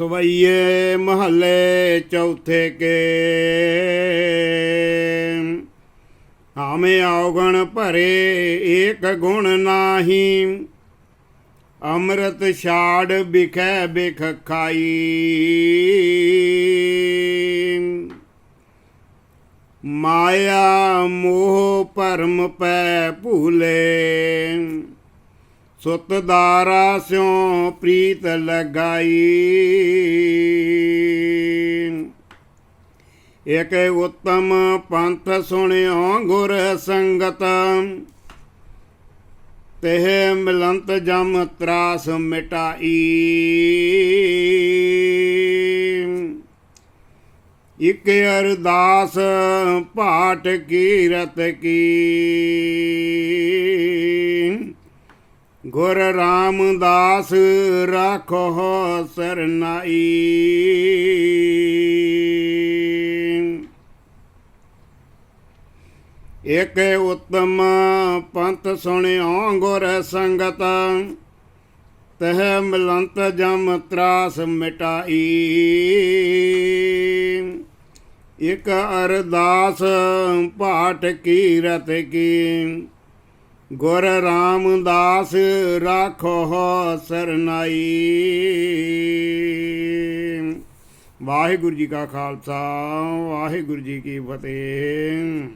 ਸਵਈਏ ਮਹੱਲੇ ਚੌਥੇ ਕੇ। ਆਮੇ ਔਗਣ ਭਰੇ ਏਕ ਗੁਣ ਨਾਹੀ, ਅੰਮ੍ਰਿਤ ਛਾੜ ਬਿਖੈ ਬਿਖ ਖਾਈ। ਮਾਇਆ ਮੋਹ ਭਰਮ ਪੈ ਭੂਲੇ। ਸੁਤ ਦਾਰਾ ਸਿਉ ਪ੍ਰੀਤ ਲਗਾਈ। ਇਕ ਉਤਮ ਪੰਥ ਸੁਣਿਓ ਗੁਰ ਸੰਗਤ। ਤਹ ਮਿਲੰਤ ਜਮ ਤਰਾਸ ਮਿਟਾਈ। ਇਕ ਅਰਦਾਸ ਪਾਠ ਕੀਰਤ ਕੀ। ਗੁਰ ਰਾਮਦਾਸ ਰਾਖੋ ਸਰਨਾਈ। ਇਕ ਉਤਮ ਪੰਥ ਸੁਣਿਓ ਗੁਰ ਸੰਗਤ, ਤਹ ਮਿਲੰਤ ਜਮ ਤਰਾਸ ਮਿਟਾਈ। ਇਕ ਅਰਦਾਸ ਪਾਠ ਕੀਰਤ ਕੀ। ਗੁਰ ਰਾਮਦਾਸ ਰਾਖੋ ਸਰਨਾਈ। ਵਾਹਿਗੁਰੂ ਜੀ ਕਾ ਖਾਲਸਾ ਵਾਹਿਗੁਰੂ ਜੀ ਕੀ ਫਤਿਹ।